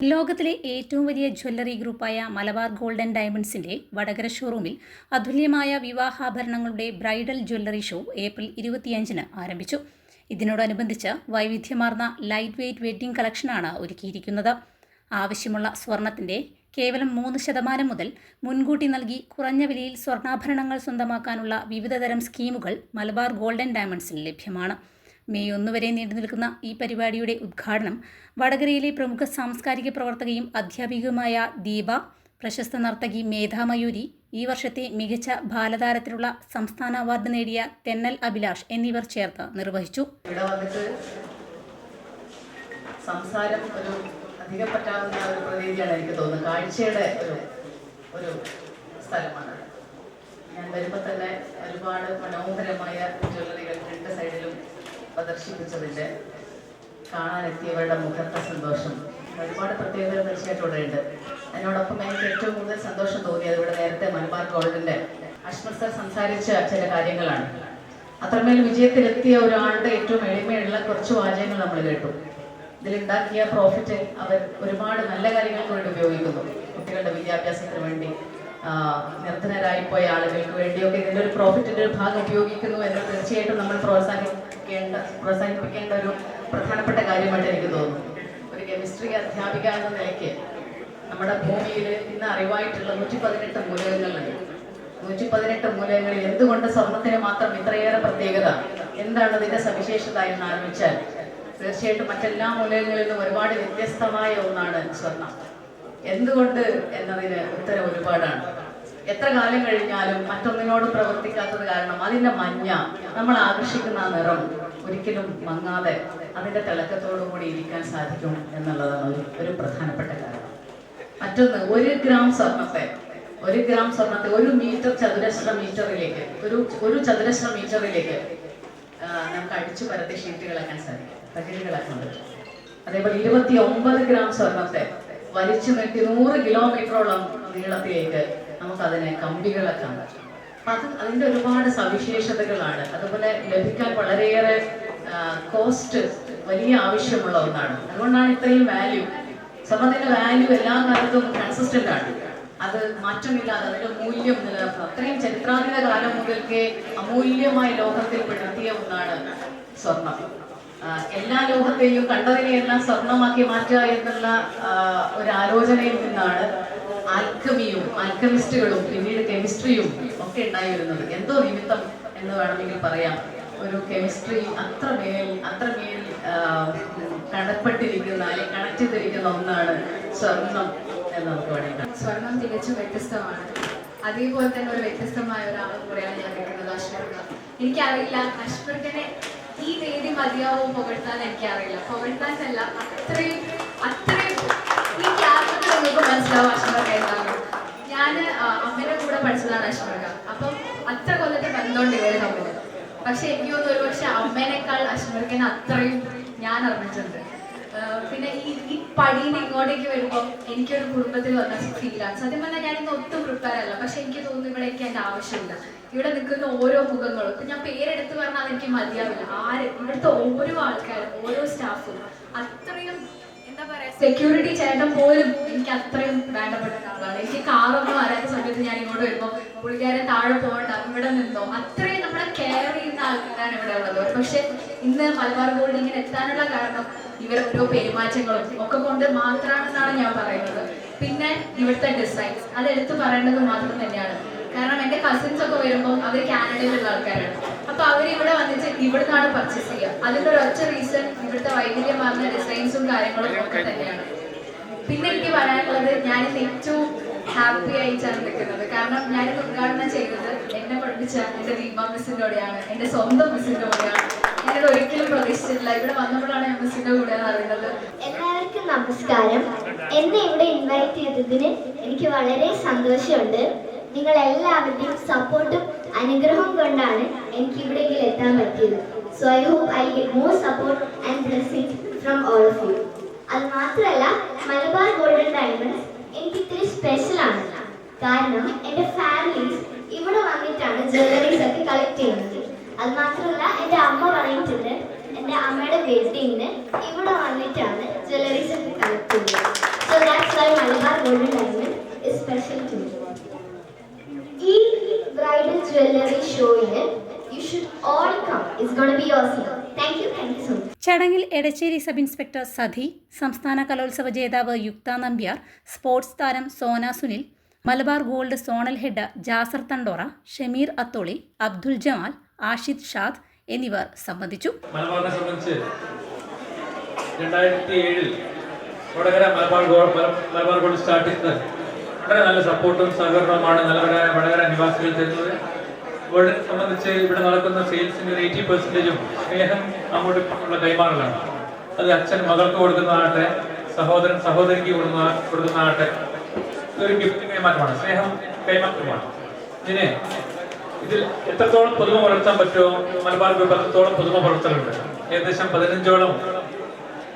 ലോകത്തിലെ ഏറ്റവും വലിയ ജ്വല്ലറി ഗ്രൂപ്പായ മലബാർ ഗോൾഡൻ ഡയമണ്ട്സിന്റെ വടകര ഷോറൂമിൽ അതുല്യമായ വിവാഹാഭരണങ്ങളുടെ ബ്രൈഡൽ ജ്വല്ലറി ഷോ ഏപ്രിൽ ഇരുപത്തിയഞ്ചിന് ആരംഭിച്ചു. ഇതിനോടനുബന്ധിച്ച് വൈവിധ്യമാർന്ന ലൈറ്റ് വെയ്റ്റ് വെഡ്ഡിംഗ് കളക്ഷനാണ് ഒരുക്കിയിരിക്കുന്നത്. ആവശ്യമുള്ള സ്വർണത്തിന്റെ കേവലം മൂന്ന് ശതമാനം മുതൽ മുൻകൂട്ടി നൽകി കുറഞ്ഞ വിലയിൽ സ്വർണാഭരണങ്ങൾ സ്വന്തമാക്കാനുള്ള വിവിധതരം സ്കീമുകൾ മലബാർ ഗോൾഡൻ ഡയമണ്ട്സിൽ ലഭ്യമാണ്. മെയ് ഒന്ന് വരെ നീണ്ടു നിൽക്കുന്ന ഈ പരിപാടിയുടെ ഉദ്ഘാടനം വടകരയിലെ പ്രമുഖ സാംസ്കാരിക പ്രവർത്തകയും അധ്യാപികയുമായ ദീപ പ്രശസ്ത നർത്തകി മേധാമയൂരി ഈ വർഷത്തെ മികച്ച ബാലതാരത്തിലുള്ള സംസ്ഥാന അവാർഡ് നേടിയ തെന്നൽ അഭിലാഷ് എന്നിവർ ചേർത്ത് നിർവഹിച്ചു. സംസാരം ഒരു അധികം പറ്റാവുന്ന ഒരു പ്രതീതിയാണ് എനിക്ക് തോന്നുന്നത്. കാഴ്ചയുടെ ഒരു ഒരു സ്ഥലമാണ്. ഞാൻ വരുമ്പോൾ തന്നെ ഒരുപാട് മനോഹരമായ ജ്വല്ലറികൾ രണ്ട് സൈഡിലും പ്രദർശിപ്പിച്ചതിന്റെ കാണാനെത്തിയവരുടെ മുഖത്തെ സന്തോഷം. ഒരുപാട് പ്രത്യേകതകൾ തീർച്ചയായിട്ടും ഇവിടെ ഉണ്ട്. അതിനോടൊപ്പം എനിക്ക് ഏറ്റവും കൂടുതൽ സന്തോഷം തോന്നിയത് ഇവിടെ നേരത്തെ മലബാർ ഗോൾഡിന്റെ അഷ്മത് സർ സംസാരിച്ച ചില കാര്യങ്ങളാണ്. അത്രമേൽ വിജയത്തിലെത്തിയ ഒരാളുടെ ഏറ്റവും എളിമയുള്ള കുറച്ച് വാചകങ്ങൾ നമ്മൾ കേട്ടു. ഇതിലുണ്ടാക്കിയ പ്രോഫിറ്റ് അവർ ഒരുപാട് നല്ല കാര്യങ്ങൾക്ക് വേണ്ടി ഉപയോഗിക്കുന്നു. കുട്ടികളുടെ വിദ്യാഭ്യാസത്തിന് വേണ്ടി നിർധനരായിപ്പോയ ആളുകൾക്ക് വേണ്ടിയൊക്കെ ഇതിന്റെ ഒരു പ്രോഫിറ്റിന്റെ ഒരു ഭാഗം ഉപയോഗിക്കുന്നു എന്ന് തീർച്ചയായിട്ടും നമ്മൾ പ്രോത്സാഹിപ്പിക്കേണ്ട പ്രോത്സാഹിപ്പിക്കേണ്ട ഒരു പ്രധാനപ്പെട്ട കാര്യമായിട്ട് എനിക്ക് തോന്നുന്നു. ഒരു കെമിസ്ട്രി അധ്യാപിക എന്ന നിലയ്ക്ക് നമ്മുടെ ഭൂമിയിൽ ഇന്ന് അറിവായിട്ടുള്ള നൂറ്റി പതിനെട്ട് മൂലകങ്ങളുണ്ട്. നൂറ്റി പതിനെട്ട് മൂലകങ്ങളിൽ എന്തുകൊണ്ട് സ്വർണത്തിന് മാത്രം ഇത്രയേറെ പ്രത്യേകത? എന്താണ് അതിന്റെ സവിശേഷത എന്ന് ആരംഭിച്ചാൽ തീർച്ചയായിട്ടും മറ്റെല്ലാ മൂലകങ്ങളിൽ നിന്നും ഒരുപാട് വ്യത്യസ്തമായ ഒന്നാണ് സ്വർണം. എന്തുകൊണ്ട് എന്നതിന് ഉത്തരം ഒരുപാടാണ്. എത്ര കാലം കഴിഞ്ഞാലും മറ്റൊന്നിനോട് പ്രവർത്തിക്കാത്തത് കാരണം അതിന്റെ മഞ്ഞ നമ്മൾ ആകർഷിക്കുന്ന ആ നിറം ഒരിക്കലും മങ്ങാതെ അതിന്റെ തിളക്കത്തോടു കൂടി ഇരിക്കാൻ സാധിക്കും എന്നുള്ളതാണ് ഒരു ഒരു പ്രധാനപ്പെട്ട കാര്യം. മറ്റൊന്ന് ഒരു ഗ്രാം സ്വർണത്തെ ഒരു ഗ്രാം സ്വർണത്തെ ഒരു മീറ്റർ ചതുരശ്ര മീറ്ററിലേക്ക് ഒരു ഒരു ചതുരശ്ര മീറ്ററിലേക്ക് നമുക്ക് അടിച്ചു പരത്തി ഷീറ്റുകളാക്കാൻ സാധിക്കും തകിടുകളാക്കാൻ പറ്റും. അതേപോലെ ഇരുപത്തി ഒമ്പത് ഗ്രാം സ്വർണത്തെ വലിച്ചു നീട്ടി നൂറ് കിലോമീറ്ററോളം നീളത്തിലേക്ക് നമുക്ക് അതിനെ കമ്പികളാക്കാൻ പറ്റും. അത് അതിന്റെ ഒരുപാട് സവിശേഷതകളാണ്. അതുപോലെ ലഭിക്കാൻ വളരെയേറെ കോസ്റ്റ് വലിയ ആവശ്യമുള്ള ഒന്നാണ്. അതുകൊണ്ടാണ് ഇത്രയും വാല്യൂ സ്വർണത്തിന്റെ വാല്യൂ എല്ലാ കാലത്തും കൺസിസ്റ്റന്റ് ആണ്. അത് മാറ്റമില്ലാതെ അതിന്റെ മൂല്യം നിലനിർത്തും അത്രയും ചരിത്രാതീത കാലം മുതൽക്കേ അമൂല്യമായ ലോകത്തിൽ പെടുത്തിയ ഒന്നാണ് സ്വർണം. എല്ലാ ലോകത്തെയും കണ്ടതിനെയെല്ലാം സ്വർണമാക്കി മാറ്റുക എന്നുള്ള ഒരു ആലോചനയിൽ നിന്നാണ് ആൽക്കമിയും ആൽക്കമിസ്റ്റുകളും പിന്നീട് കെമിസ്ട്രിയും ഒക്കെ ഉണ്ടായി വരുന്നത് എന്തോ നിമിത്തം എന്ന് വേണമെങ്കിൽ പറയാം. ഒരു കെമിസ്ട്രി അത്രമേൽ അത്രമേൽ മേൽ കടപ്പെട്ടിരിക്കുന്ന അല്ലെങ്കിൽ കണക്ട് ചെയ്തിരിക്കുന്ന ഒന്നാണ് സ്വർണം എന്ന് നമുക്ക് വേണമെങ്കിൽ സ്വർണം തികച്ചും വ്യത്യസ്തമാണ്. അതേപോലെ തന്നെ ഒരു വ്യത്യസ്തമായ ഒരാളെ കൂടെയാണ് ഞാൻ നിൽക്കുന്നത് അഷ്വർഗ എനിക്കറിയില്ല അഷ്വർഗനെ ഈ വേദി മതിയാവോ പുകഴ്ത്താൻ എനിക്കറിയില്ല. പുകഴ്ത്താനല്ല അത്രയും അത്ര മനസ്സിലാവും എന്താണ് ഞാൻ അമ്മയുടെ കൂടെ പഠിച്ചതാണ് അഷ്വർഗ അപ്പം അത്ര കൊല്ലത്തെ ബന്ധമുണ്ട് ഇവരെ തമ്മിൽ പക്ഷെ എനിക്ക് തോന്നുന്നു ഒരു പക്ഷെ അമ്മേനേക്കാൾ അഷ്വർഗനെ അത്രയും ഞാൻ അറിഞ്ഞിട്ടുണ്ട്. പിന്നെ ഈ ഈ പടിയിൽ ഇങ്ങോട്ടേക്ക് വരുമ്പോൾ എനിക്കൊരു കുടുംബത്തിൽ വന്ന ഫീലാണ്. സത്യം പറഞ്ഞാൽ ഞാൻ ഇന്ന് ഒട്ടും പ്രിപ്പയർ അല്ല. പക്ഷെ എനിക്ക് തോന്നുന്നു ഇവിടെ എനിക്ക് എന്റെ ആവശ്യമില്ല. ഇവിടെ നിൽക്കുന്ന ഓരോ മുഖങ്ങളും ഇപ്പം ഞാൻ പേരെടുത്ത് പറഞ്ഞാൽ അതെനിക്ക് മതിയാവില്ല. ആര് ഇവിടുത്തെ ഓരോ ആൾക്കാരും ഓരോ സ്റ്റാഫും സെക്യൂരിറ്റി ചേട്ടൻ പോലും എനിക്ക് അത്രയും വേണ്ടപ്പെട്ട ആളാണ്. എനിക്ക് കാറൊന്നും അറിയാത്ത സമയത്ത് ഞാൻ ഇങ്ങോട്ട് വരുമ്പോൾ പുള്ളിക്കാരൻ താഴെ പോകണ്ട ഇവിടെ നിന്നോ. അത്രയും നമ്മളെ കെയർ ചെയ്യുന്ന ആൾക്കാരാണ് ഇവിടെ ഉള്ളത്. പക്ഷെ ഇന്ന് മലബാർ ഗോൾഡ് ഇങ്ങനെ എത്താനുള്ള കാരണം ഇവർ ഓരോ പെരുമാറ്റങ്ങളും ഒക്കെ കൊണ്ട് മാത്രമാണെന്നാണ് ഞാൻ പറയുന്നത്. പിന്നെ ഇവിടുത്തെ ഡിസൈൻസ് അത് എടുത്തു പറയേണ്ടത് മാത്രം തന്നെയാണ്. കാരണം എന്റെ കസിൻസ് ഒക്കെ വരുമ്പോൾ അവർ കാനഡയിലുള്ള ആൾക്കാരാണ്. അപ്പൊ അവർ ഇവിടെ വന്നിട്ട് ഇവിടുന്നാണ് പർച്ചേസ് ചെയ്യുക. അതിന്റെ ഒരു ഒറ്റ റീസൺ ഇവിടുത്തെ വൈവിധ്യമാർന്ന ഡിസൈൻസും കാര്യങ്ങളും ഒക്കെ തന്നെയാണ്. പിന്നെ എനിക്ക് പറയാനുള്ളത് ഞാൻ ഇന്ന് ഏറ്റവും ഹാപ്പി ആയിട്ടാണ് നിൽക്കുന്നത്. കാരണം ഞാനിത് ഉദ്ഘാടനം ചെയ്തത് എന്നെ പഠിപ്പിച്ച എന്റെ ദീപ മിസ്സിന്റെ കൂടെയാണ് എന്റെ സ്വന്തം മിസ്സിന്റെ കൂടെയാണ് ഞാനിത് ഒരിക്കലും പ്രതീക്ഷിച്ചിട്ടില്ല. ഇവിടെ വന്നപ്പോഴാണ് ഞാൻ മിസ്സിന്റെ കൂടെ അറിയുന്നത്. എല്ലാവർക്കും നമസ്കാരം. എന്നെ ഇവിടെ ഇൻവൈറ്റ് ചെയ്തതിന് എനിക്ക് വളരെ സന്തോഷമുണ്ട്. നിങ്ങൾ എല്ലാവരുടെയും സപ്പോർട്ടും അനുഗ്രഹവും കൊണ്ടാണ് എനിക്ക് ഇവിടെയെങ്കിലും എത്താൻ പറ്റിയത്. So I hope I get more support and blessing from all of you അത് മാത്രമല്ല മലബാർ ഗോൾഡൻ ഡയമണ്ട്സ് എനിക്ക് ഇത്തിരി സ്പെഷ്യൽ ആണ്. കാരണം എന്റെ ഫാമിലീസ് ഇവിടെ വന്നിട്ടാണ് ജ്വല്ലറീസ് ഒക്കെ കളക്ട് ചെയ്യുന്നത്. അത് മാത്രമല്ല എന്റെ അമ്മ പറഞ്ഞിട്ടുണ്ട് എന്റെ അമ്മയുടെ വെഡിങ്ങിന് ഇവിടെ വന്നിട്ടാണ് ജ്വല്ലറീസ് ഒക്കെ കളക്ട് ചെയ്യുന്നത്. So that's why Malabar golden diamond is special to ഈ ബ്രൈഡൽ ജ്വല്ലറി ഓൾ ചടങ്ങിൽ എടച്ചേരി സബ് ഇൻസ്പെക്ടർ സധി സംസ്ഥാന കലോത്സവ ജേതാവ് യുക്ത നമ്പ്യാർ സ്പോർട്സ് താരം Sona Sunil Malabar gold zonal head Jasar Thandora Shameer Atholi Abdul Jamal Ashid Shad എന്നിവർ സംബന്ധിച്ചു. മലബാറിനെ സംബന്ധിച്ച് രണ്ടായിരത്തി ഏഴിൽ Vadakara Malabar gold Malabar gold start ചെയ്തത് വളരെ നല്ല സപ്പോർട്ടും സഹകരണവുമാണ് നല്ലവരായ വടകര നിവാസികൾ തരുന്നത്. ഗോൾഡിനെ സംബന്ധിച്ച് ഇവിടെ നടക്കുന്ന സെയിൽസിന്റെ ഒരു എയ്റ്റി പെർസെന്റേജും സ്നേഹം അങ്ങോട്ട് ഉള്ള കൈമാറലാണ്. അത് അച്ഛൻ മകൾക്ക് കൊടുക്കുന്നതാകട്ടെ സഹോദരൻ സഹോദരിക്ക് കൊടുക്കുന്ന കൊടുക്കുന്നതാകട്ടെ ഒരു ഗിഫ്റ്റ് കൈമാറ്റമാണ്. സ്നേഹം കൈമാറ്റമാണ് ഇതിനെ ഇതിൽ എത്രത്തോളം പുതുമ പുലർത്താൻ പറ്റുമോ മലബാർ വിഭാഗത്തോളം പുതുമ പുലർത്തലുണ്ട്? ഏകദേശം പതിനഞ്ചോളം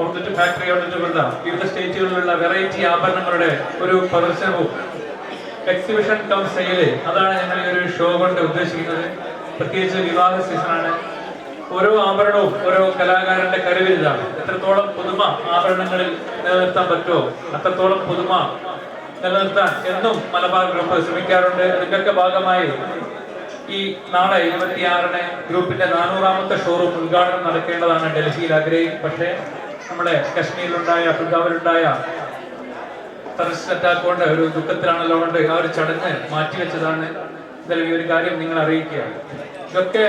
ഔട്ട്ലെറ്റ് ഫാക്ടറി ഔട്ട്ലെറ്റുകളുടെ വിവിധ സ്റ്റേറ്റുകളിലുള്ള വെറൈറ്റി ആഭരണങ്ങളുടെ ഒരു പ്രദർശനവും എക്സിബിഷൻ ടൗൺ സെയിൽ അതാണ് ഞങ്ങൾ ഈ ഒരു ഷോ കൊണ്ട് ഉദ്ദേശിക്കുന്നത്. പ്രത്യേകിച്ച് വിവാഹ സീസണാണ് ഓരോ ആഭരണവും ഓരോ കലാകാരന്റെ കരുവിരുതാണ് എത്രത്തോളം പുതുമ ആഭരണങ്ങളിൽ നിലനിർത്താൻ പറ്റുമോ അത്രത്തോളം പുതുമ നിലനിർത്താൻ എന്നും മലബാർ ഗ്രൂപ്പ് ശ്രമിക്കാറുണ്ട്. അതിന്റെയൊക്കെ ഭാഗമായി ഈ നാളെ ഇരുപത്തിയാറിന് ഗ്രൂപ്പിന്റെ നാനൂറാമത്തെ ഷോറൂം ഉദ്ഘാടനം നടക്കേണ്ടതാണ് ഡൽഹിയിൽ ആഗ്രഹിക്കും. പക്ഷേ നമ്മുടെ കശ്മീരിലുണ്ടായ പഞ്ചാബിലുണ്ടായ ടെററിസ്റ്റ് അറ്റാക്ക് കൊണ്ട് ഒരു ദുഃഖത്തിലാണല്ലോ കൊണ്ട് ആ ഒരു ചടങ്ങ് മാറ്റിവെച്ചതാണ് ഇതല്ലെങ്കിൽ ഒരു കാര്യം നിങ്ങൾ അറിയിക്കുകയാണ്. ഇതൊക്കെ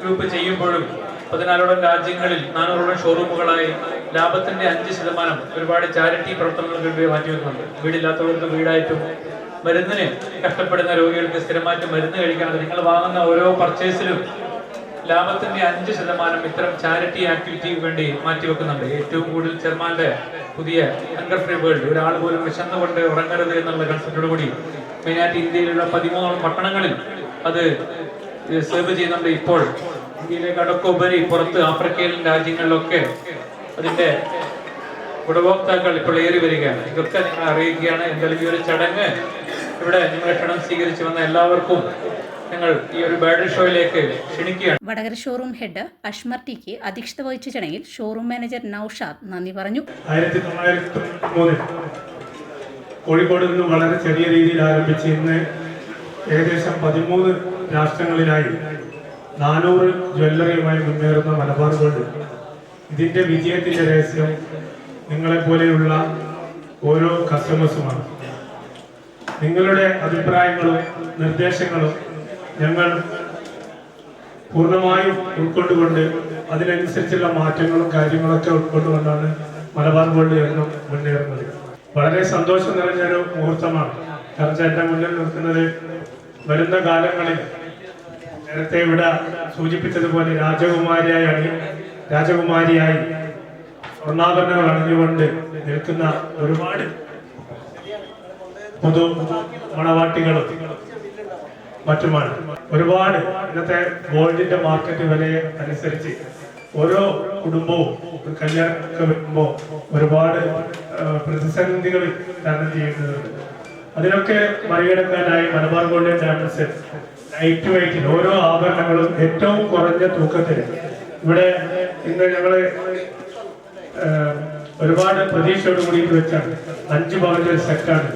ഗ്രൂപ്പ് ചെയ്യുമ്പോഴും പതിനാലോളം രാജ്യങ്ങളിൽ നാനൂറോളം ഷോറൂമുകളായി ലാഭത്തിന്റെ അഞ്ച് ശതമാനം ഒരുപാട് ചാരിറ്റി പ്രവർത്തനങ്ങൾക്ക് വേണ്ടി മാറ്റിവെക്കുന്നുണ്ട്. വീടില്ലാത്തവർക്ക് വീടായിട്ടും മരുന്നിന് കഷ്ടപ്പെടുന്ന രോഗികൾക്ക് സ്ഥിരമായിട്ട് മരുന്ന് കഴിക്കാതെ നിങ്ങൾ വാങ്ങുന്ന ഓരോ പർച്ചേസിലും ലാഭത്തിന്റെ അഞ്ച് ശതമാനം ഇത്തരം ചാരിറ്റി ആക്ടിവിറ്റിക്ക് വേണ്ടി മാറ്റിവെക്കുന്നുണ്ട്. ഏറ്റവും കൂടുതൽ ചെയർമാന്റെ പുതിയ ഹങ്കർ ഫ്രീ വേൾഡ്. ഒരാൾ പോലും വിശന്നുകൊണ്ട് ഉറങ്ങരുത് എന്നുള്ള കൺസെപ്റ്റോട് കൂടി മെയിനായിട്ട് ഇന്ത്യയിലുള്ള പതിമൂന്നോളം പട്ടണങ്ങളിൽ അത് സെർവ് ചെയ്യുന്നുണ്ട്. ഇപ്പോൾ ഇന്ത്യയിലെ ഉപരി പുറത്ത് ആഫ്രിക്കയിൽ രാജ്യങ്ങളിലൊക്കെ അതിന്റെ ഗുണഭോക്താക്കൾ ഇപ്പോൾ ഏറി വരികയാണ്. ഇതൊക്കെ നിങ്ങൾ അറിയിക്കുകയാണ്. എന്തായാലും ഈ ഒരു ചടങ്ങ് ഇവിടെ നിങ്ങളെ ക്ഷണം സ്വീകരിച്ചു വന്ന എല്ലാവർക്കും ഞങ്ങൾ ഈ ഒരു ബ്രൈഡൽ ഷോയിലേക്ക് ക്ഷണിക്കുകയാണ്. വടകര ഷോറൂം ഹെഡ് അഷ്മർ ടിക്ക് അധ്യക്ഷത വഹിച്ച ചടങ്ങിൽ ഷോറൂം മാനേജർ നൌഷാദ് നന്ദി പറഞ്ഞു. ആയിരത്തി തൊള്ളായിരത്തി മൂന്നിൽ കോഴിക്കോട് നിന്ന് വളരെ ചെറിയ രീതിയിൽ ആരംഭിച്ച് ഇന്ന് ഏകദേശം പതിമൂന്ന് രാഷ്ട്രങ്ങളിലായി നാനൂറ് ജ്വല്ലറിയുമായി മുന്നേറുന്ന മലബാർ ഗോൾഡ്. ഇതിന്റെ വിജയത്തിന്റെ രഹസ്യം നിങ്ങളെപ്പോലെയുള്ള ഓരോ കസ്റ്റമേഴ്സുമാണ്. നിങ്ങളുടെ അഭിപ്രായങ്ങളും നിർദ്ദേശങ്ങളും ഞങ്ങൾ പൂർണമായും ഉൾക്കൊണ്ടുകൊണ്ട് അതിനനുസരിച്ചുള്ള മാറ്റങ്ങളും കാര്യങ്ങളൊക്കെ ഉൾക്കൊണ്ടുകൊണ്ടാണ് മലബാർ ഗോൾഡ് എന്നും മുന്നേറുന്നത്. വളരെ സന്തോഷം നിറഞ്ഞൊരു മുഹൂർത്തമാണ്. കാരണം എന്റെ മുന്നിൽ നിൽക്കുന്നത് വരുന്ന കാലങ്ങളിൽ നേരത്തെ ഇവിടെ സൂചിപ്പിച്ചതുപോലെ രാജകുമാരിയായി രാജകുമാരിയായി സ്വർണാഭരണങ്ങൾ അണിഞ്ഞുകൊണ്ട് നിൽക്കുന്ന ഒരുപാട് പൊതു മണവാട്ടികളും മറ്റുമാണ്. ഒരുപാട് ഇന്നത്തെ ഗോൾഡിന്റെ മാർക്കറ്റ് വിലയെ അനുസരിച്ച് ഓരോ കുടുംബവും കല്യാണമൊക്കെ വരുമ്പോൾ ഒരുപാട് പ്രതിസന്ധികൾ തരണം ചെയ്യുന്നുണ്ട്. അതിനൊക്കെ മറികടക്കാനായി മലബാർ ഗോൾഡ് ചാനൽസ് ലൈറ്റ് വെയിറ്റിൽ ഓരോ ആഭരണങ്ങളും ഏറ്റവും കുറഞ്ഞ തൂക്കത്തിൽ ഇവിടെ ഇന്ന് ഞങ്ങൾ ഒരുപാട് പ്രതീക്ഷയോട് കൂടിയിട്ട് വെച്ചാണ്. അഞ്ച് പവന്റെ ഒരു സെറ്റാണ്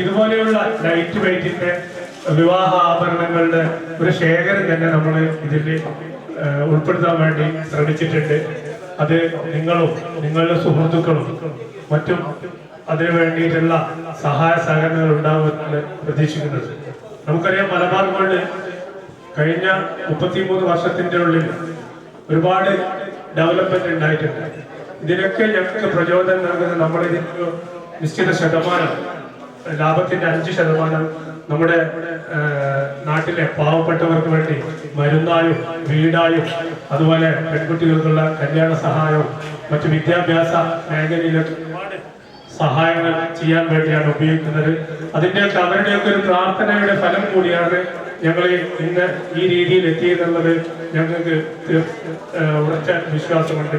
ഇതുപോലെയുള്ള ലൈറ്റ് വെയിറ്റിന്റെ വിവാഹ ആഭരണങ്ങളുടെ ഒരു ശേഖരം തന്നെ നമ്മൾ ഇതിൽ ഉൾപ്പെടുത്താൻ വേണ്ടി ശ്രമിച്ചിട്ടുണ്ട്. അത് നിങ്ങളും നിങ്ങളുടെ സുഹൃത്തുക്കളും മറ്റും അതിനു വേണ്ടിയിട്ടുള്ള സഹായ സഹകരണങ്ങൾ ഉണ്ടാവുമെന്ന് പ്രതീക്ഷിക്കുന്നത്. നമുക്കറിയാം മലബാർ ഗോൾഡ് കഴിഞ്ഞ മുപ്പത്തിമൂന്ന് വർഷത്തിന്റെ ഉള്ളിൽ ഒരുപാട് ഡെവലപ്മെന്റ് ഉണ്ടായിട്ടുണ്ട്. ഇതിനൊക്കെ ഞങ്ങൾക്ക് പ്രചോദനം നൽകുന്ന നമ്മളിതിന് നിശ്ചിത ശതമാനം ലാഭത്തിന്റെ അഞ്ച് ശതമാനം നമ്മുടെ നാട്ടിലെ പാവപ്പെട്ടവർക്ക് വേണ്ടി മരുന്നായും വീടായും അതുപോലെ പെൺകുട്ടികൾക്കുള്ള കല്യാണ സഹായവും മറ്റു വിദ്യാഭ്യാസ മേഖലയിലൊക്കെ ഒരുപാട് സഹായങ്ങൾ ചെയ്യാൻ വേണ്ടിയാണ് ഉപയോഗിക്കുന്നത്. അതിന്റെയൊക്കെ അവരുടെയൊക്കെ ഒരു പ്രാർത്ഥനയുടെ ഫലം കൂടിയാണ് ഞങ്ങൾ ഇന്ന് ഈ രീതിയിൽ എത്തിയെന്നുള്ളത് ഞങ്ങൾക്ക് ഉറച്ച വിശ്വാസമുണ്ട്.